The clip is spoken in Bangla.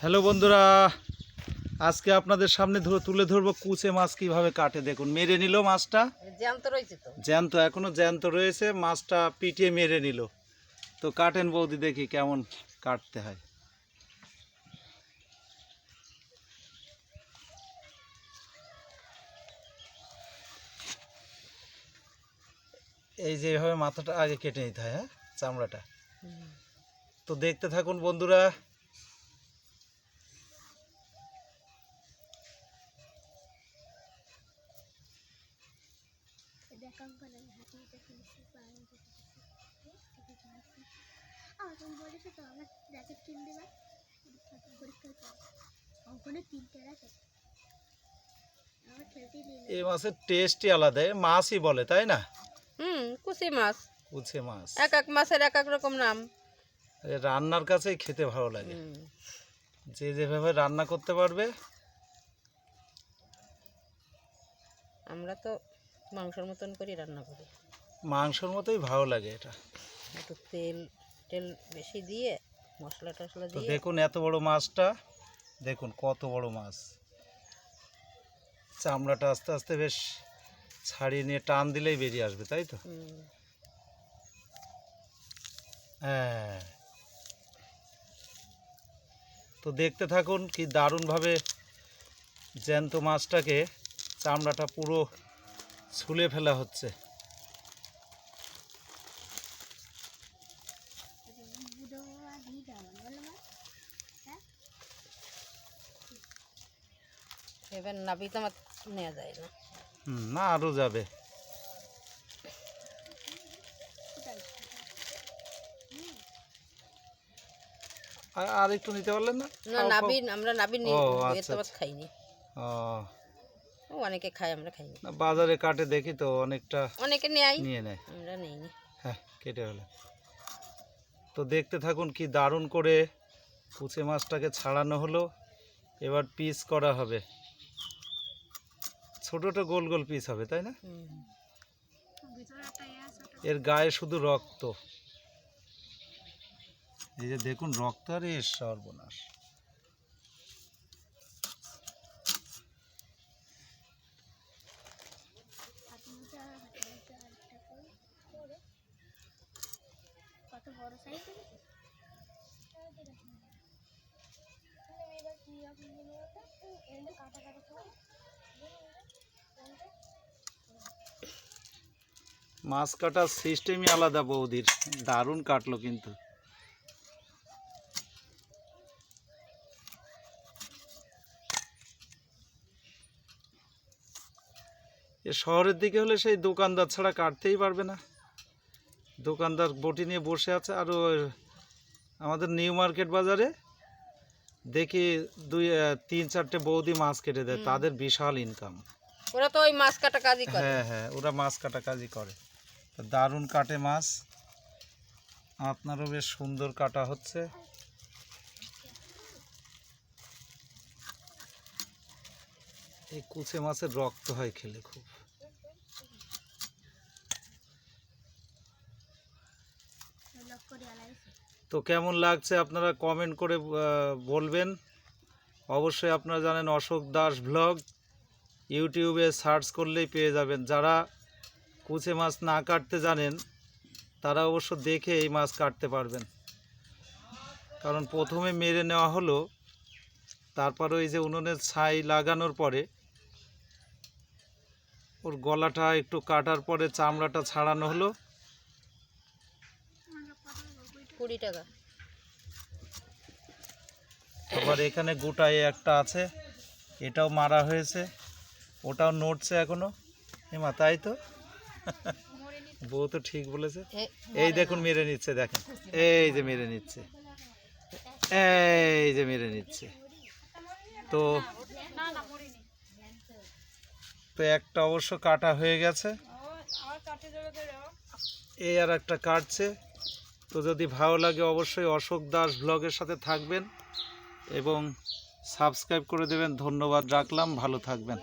হ্যালো বন্ধুরা আজকে আপনাদের সামনে ধরে তুলে ধরবো কুচে মাছ কীভাবে কাটে দেখুন। মেরে নিল মাছটা। জ্যান্ত রয়েছে তো। জ্যান্ত এখনও জ্যান্ত রয়েছে মাছটা পিটিয়ে মেরে নিল। তো কাটেন বৌদি দেখি কেমন কাটতে হয়। এই যে এভাবে মাথাটা আগে কেটে নিতে হয় হ্যাঁ চামড়াটা। তো দেখতে থাকুন বন্ধুরা তুমি বলেছ তো আমার কিনে দেবা পরীক্ষার পর ওখানে তিনটে এই মাছের টেস্টই আলাদা মাছই বলে তাই না? হুম কুচি মাছ। উছে মাছ। এক এক মাছের এক এক রকম নাম। রান্নার কাছেই খেতে ভালো লাগে। যে যেভাবে রান্না করতে পারবে। আমরা তো মাংসের মতন করে রান্না করি। মাংসর মতোই ভালো লাগে এটা। একটু তেল তেল বেশি দিয়ে মশলা টশলা দিয়ে। দেখুন এত বড় মাছটা দেখুন কত বড় মাছ। চামড়াটা আস্তে আস্তে বেশ ছাড়িয়ে নিয়ে টান দিলেই বেরিয়ে আসবে তাই তো? হ্যাঁ। তো দেখতে থাকুন কি দারুণভাবে জ্যান্ত মাছটাকে চামড়াটা পুরো ছুলে ফেলা হচ্ছে। এবার নাবি তো আমার নেওয়া যায় না। না আরও যাবে। আর- একটু নিতে পারলেন না? না। নাবি আমরা নাবি এর আচ্ছা, আচ্ছা। খাইনি। ও, অনেকে খাই আমরা খাই না। বাজারে কাটে দেখি তো অনেকটা অনেকে নেয়। নিয়ে নেয়। আমরা নেইনি। হ্যাঁ কেটে হলো তো দেখতে থাকুন কি দারুণ করে কুচে মাছটাকে ছাড়ানো হলো। এবার পিস করা হবে। ছোট ছোট গোল গোল পিস হবে তাই না? এর গায়ে শুধু রক্ত। এই যে দেখুন রক্ত আর এর সর্বনাশ হাতে মধ্যে আর হাতে মধ্যে আরেকটা করে করে বড় সাইজ মাছ কাটার সিস্টেমই আলাদা বৌদির। দারুণ কাটলো কিন্তু। এ শহরের দিকে হলে সেই দোকানদার ছাড়া কাটতেই পারবে না। দোকানদার বটি নিয়ে বসে আছে আর আমাদের নিউ মার্কেট বাজারে দেখি দুই তিন চারটে বৌদি মাছ কেটে দেয়। তাদের বিশাল ইনকাম ওরা তো ওই মাছ কাটা কাজই করে। হ্যাঁ হ্যাঁ ওরা মাছ কাটা কাজই করে। দারুণ কাটে মাছ। আপনারও বেশ সুন্দর কাটা হচ্ছে। এই কুচে মাছের রক্ত হয় খেলে খুব। তো কেমন লাগছে আপনারা কমেন্ট করে বলবেন। অবশ্যই আপনারা জানেন অশোক দাস ব্লগ ইউটিউবে সার্চ করলেই পেয়ে যাবেন। যারা কুচে মাছ না কাটতে জানেন, তারা অবশ্য দেখে এই মাছ কাটতে পারবেন। কারণ প্রথমে মেরে নেওয়া হলো, তারপর ওই যে উনুনের ছাই লাগানোর পরে ওর গলাটা একটু কাটার পরে চামড়াটা ছাড়ানো হলো। কুড়ি টাকা। আবার এখানে গোটায় একটা আছে এটাও মারা হয়েছে ওটাও নড়ছে এখনও। এমা তাই তো? বউ তো ঠিক বলেছে। এই দেখুন মেরে নিচ্ছে দেখেন। এই যে মেরে নিচ্ছে। এই যে মেরে নিচ্ছে। তো তো একটা অবশ্য কাটা হয়ে গেছে। এই আর একটা কাটছে। তো যদি ভালো লাগে অবশ্যই অশোক দাস ব্লগের সাথে থাকবেন এবং সাবস্ক্রাইব করে দেবেন। ধন্যবাদ রাখলাম। ভালো থাকবেন।